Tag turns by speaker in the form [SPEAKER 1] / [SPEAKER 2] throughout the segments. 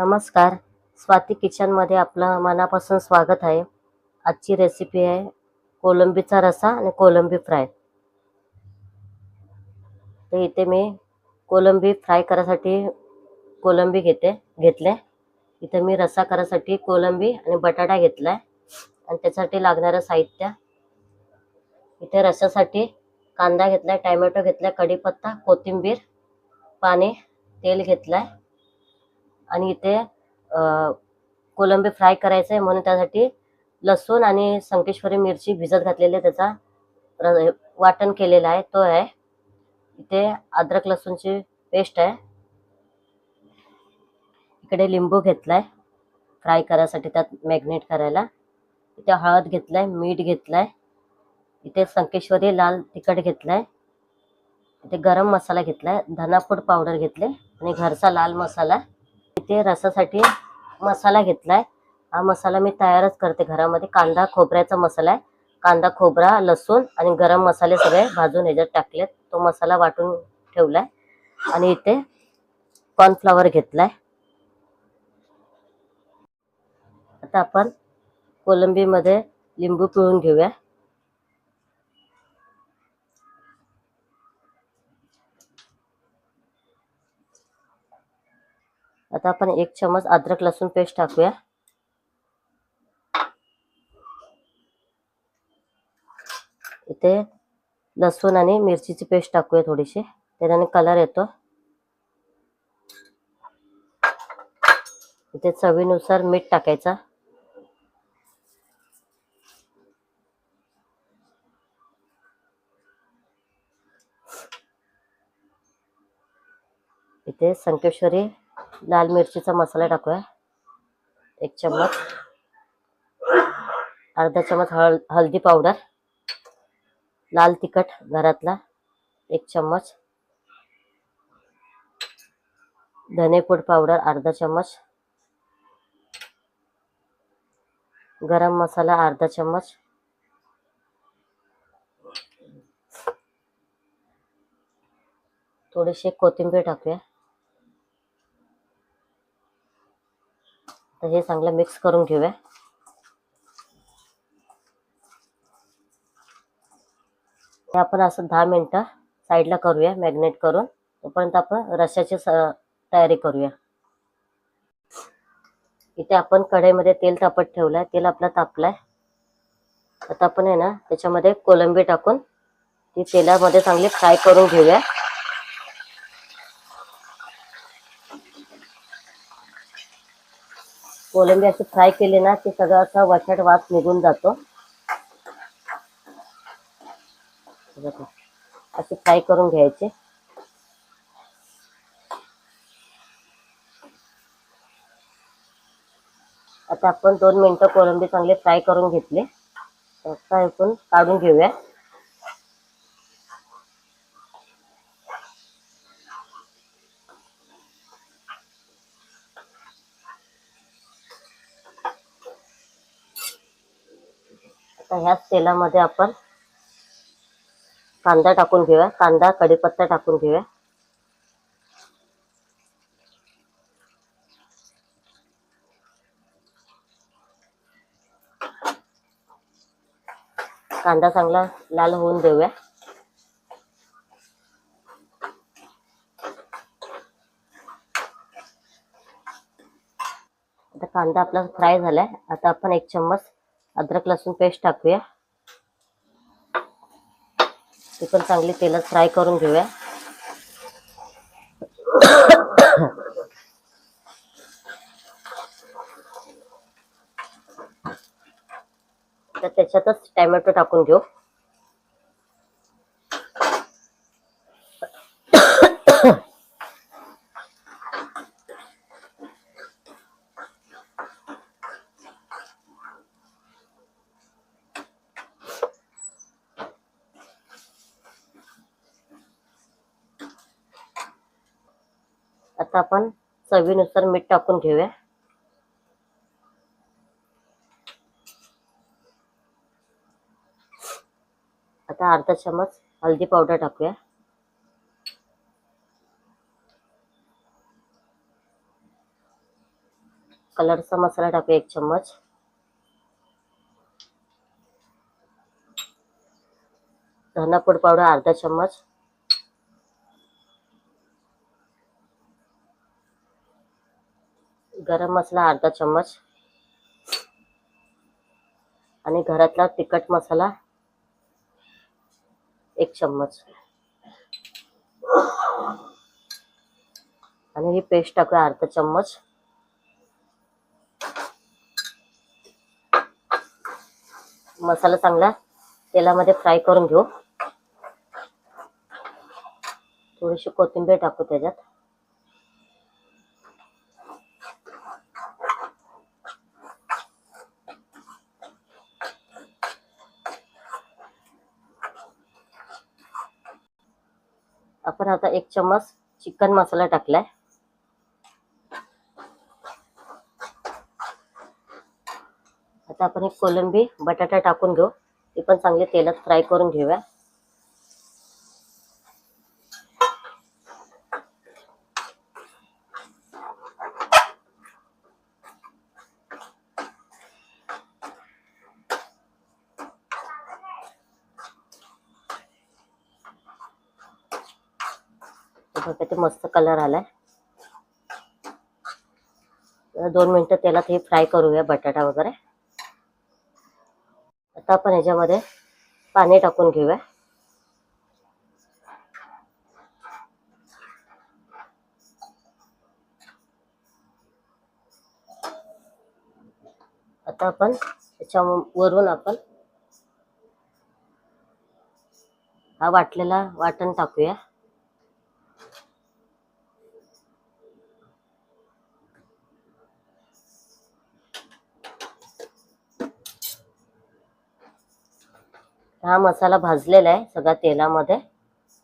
[SPEAKER 1] नमस्कार. स्वाती किचनमध्ये आपलं मनापासून स्वागत आहे. आजची रेसिपी आहे कोलंबीचा रसा आणि कोलंबी फ्राय तर इथे मी कोलंबी फ्राय करायसाठी कोलंबी घेते घेतले. इथे मी रसा करायसाठी कोलंबी आणि बटाटा घेतला आहे आणि त्यासाठी लागणारं साहित्य. इथे रसासाठी कांदा घेतला आहे टॅमॅटो आहे कढीपत्ता कोथिंबीर पाणी तेल घेतलं आहे आणि इथे कोलंबी फ्राय करायचं आहे म्हणून त्यासाठी लसूण आणि संकेश्वरी मिरची भिजत घातलेली आहे त्याचा र- वाटण केलेलं आहे तो आहे. इथे अद्रक लसूणची पेस्ट आहे. इकडे लिंबू घेतलाय फ्राय करायसाठी त्यात मॅग्नेट करायला. इथे हळद घेतलाय मीठ घेतलाय. इथे संकेश्वरी लाल तिखट घेतलाय. इथे गरम मसाला घेतलाय धनापूड पावडर घेतले आणि घरचा लाल मसाला. इथे रसासाठी मसाला घेतलाय. हा मसाला मी तयारच करते घरामध्ये. कांदा खोबऱ्याचा मसाला आहे. कांदा खोबरा लसूण आणि गरम मसाले सगळे भाजून ह्याच्यात टाकलेत. तो मसाला वाटून ठेवलाय. आणि इथे कॉर्नफ्लॉवर घेतलाय. आता आपण कोलंबीमध्ये लिंबू पिळून घेऊया. आता आपण एक चमच अद्रक लसूण पेस्ट टाकूया. इथे लसूण आणि मिरचीची पेस्ट टाकूया थोडीशी. त्याच्याने कलर येतो. इथे चवीनुसार मीठ टाकायचा. इथे संकेश्वरी लाल मिरचीचा मसाला टाकूया. एक चम्मच. अर्धा चम्मच हळ हळदी पावडर. लाल तिखट घरातला. एक चम्मच. धनेपूड पावडर अर्धा चम्मच. गरम मसाला अर्धा चम्मच. थोडीशी कोथिंबीर टाकूया. तर हे चांगलं मिक्स करून घेऊया आपण असं दहा मिनटं साईडला करूया मॅग्नेट करून. तोपर्यंत आपण रश्याची तयारी करूया. इथे आपण कढईमध्ये तेल तापत ठेवलंय. तेल आपलं तापलंय. आता आपण आहे ना त्याच्यामध्ये कोलंबी टाकून ती तेलामध्ये चांगली फ्राय करून घेऊया. कोलंबी असे फ्राय केले ना ते सगळा असा वचट वास निघून जातो. असे फ्राय करून घ्यायचे. आता आपण दोन मिनटं कोलंबी चांगले फ्राय करून घेतले. फ्राय करून काढून घेऊया. आता ह्याच तेलामध्ये आपण कांदा टाकून घेऊया. कांदा कढीपत्ता टाकून घेऊया. कांदा चांगला लाल होऊन देऊया. आता कांदा आपला फ्राय झालाय. आता आपण एक चम्मच अद्रक लसूण पेस्ट टाकूया. ती पण चांगली तेलात फ्राय करून घेऊया. तर त्याच्यातच टॅमॅटो टाकून घेऊ. आता आपण चवीनुसार मीठ टाकून घेऊया. आता अर्धा चमच हळदी पावडर टाकूया. कलरचा मसाला टाकूया एक चम्मच. धनापूड पावडर अर्धा चम्मच. गरम मसाला अर्धा चम्मच. आणि घरातला तिखट मसाला एक चम्मच. आणि ही पेस्ट टाकूया अर्धा चम्मच. मसाला चांगला तेलामध्ये फ्राय करून घेऊ. थोडीशी कोथिंबीर टाकू त्याच्यात. आपण आता एक चम्मच चिकन मसाला टाकलाय. आता आपण एक कोलंबी बटाटा टाकून घेऊ. ती पण चांगली तेलात फ्राय करून घेऊया हे बघा ते मस्त कलर आलाय. दोन मिनिटं तेलात हे फ्राय करूया बटाटा वगैरे. आता आपण ह्याच्यामध्ये पाणी टाकून घेऊया. आता आपण त्याच्या वरून आपण हा वाटलेला वाटण टाकूया. हा मसाला भाजलेला आहे सगळा तेलामध्ये.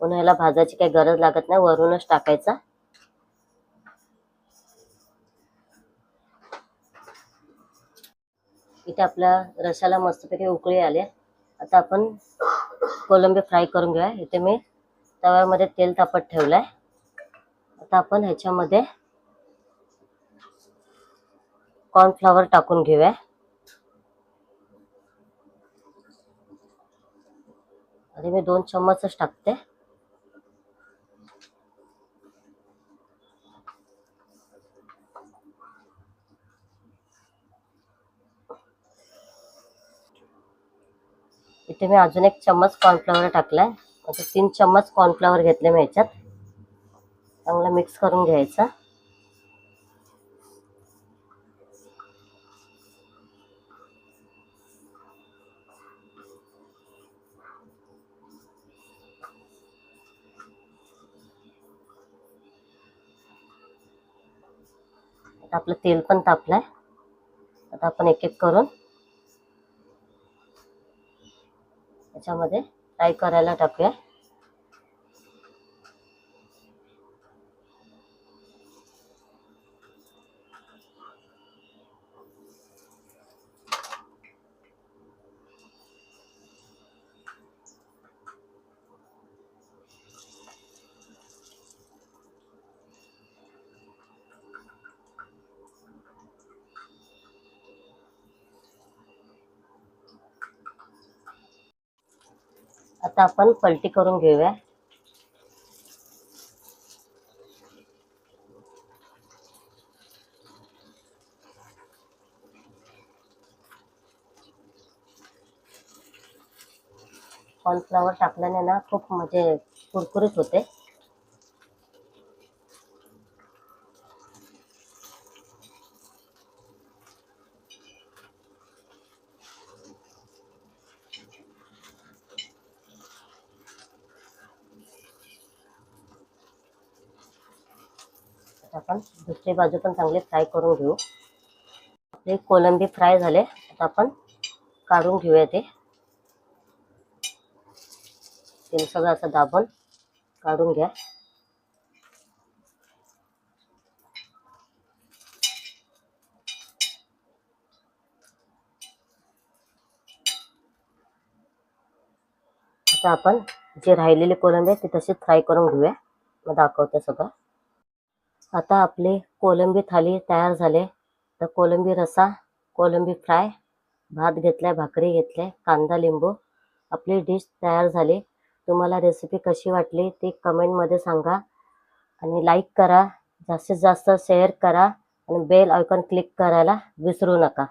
[SPEAKER 1] पुन्हा याला भाजायची काही गरज लागत नाही वरूनच टाकायचा. इथे आपल्या रशाला मस्तपैकी उकळी आली आहे. आता आपण कोलंबी फ्राय करून घेऊया. इथे मी तव्यामध्ये तेल तापत ठेवलंय. आता आपण ह्याच्यामध्ये कॉर्नफ्लॉवर टाकून घेऊया. आधी मी दोन चम्मचच टाकते. इथे मी अजून एक चम्मच कॉर्नफ्लॉवर टाकलाय. आता तीन चम्मच कॉर्नफ्लॉवर घेतले मी ह्याच्यात चांगलं मिक्स करून घ्यायचं. आता आपलं तेल पण तापलंय. आता आपण एक एक करून त्याच्यामध्ये फ्राय करायला टाकूया. आता आपण पलटी करून घेऊया. कॉर्नफ्लॉवर टाकल्याने ना खूप म्हणजे कुरकुरीत होते. आता आपण दुसरी बाजू पण चांगली फ्राय करून घेऊ. आपले कोलंबी फ्राय झाले. आता आपण काढून घेऊया ते. तेल सगळं असं दाबून काढून घ्या. आता आपण जे राहिलेले कोलंबी आहे ते तसेच फ्राय करून घेऊया. मग दाखवते सगळं. आता आपले कोलंबी थाली तयार झाले. तर कोलंबी रसा कोलंबी फ्राय भात घेतलाय भाकरी घेतल्या कांदा लिंबू. आपली डिश तयार झाली. तुम्हाला रेसिपी कशी वाटली ती कमेंटमध्ये सांगा. आणि लाईक करा. जास्तीत जास्त शेअर करा. आणि बेल आयकॉन क्लिक करायला विसरू नका.